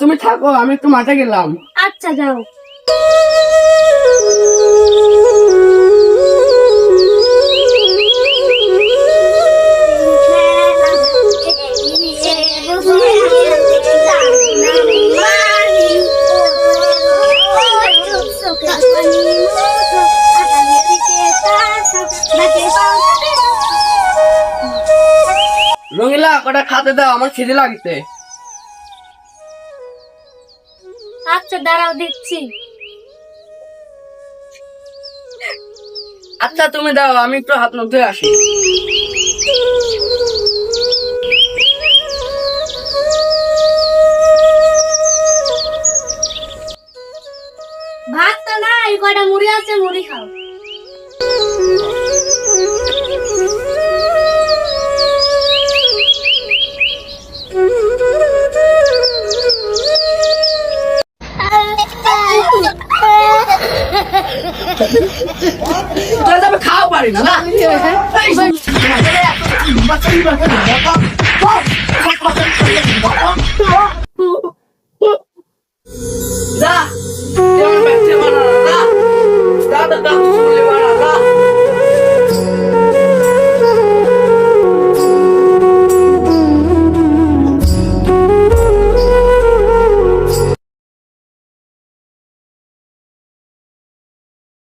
তুমি থাকো আমি একটু মাঠে গেলাম। আচ্ছা যাও। রঙিলা কটা খাতে দাও আমার খিদে লাগছে। আচ্ছা দাঁড়াও দেখছি। আচ্ছা তুমি দাও আমি একটু হাত মুখ ধুয়ে আসি। ভাত তো নাই কয়টা মুড়ি আছে মুড়ি খাও। তাহলে আমি খাওয়া পারি না যা।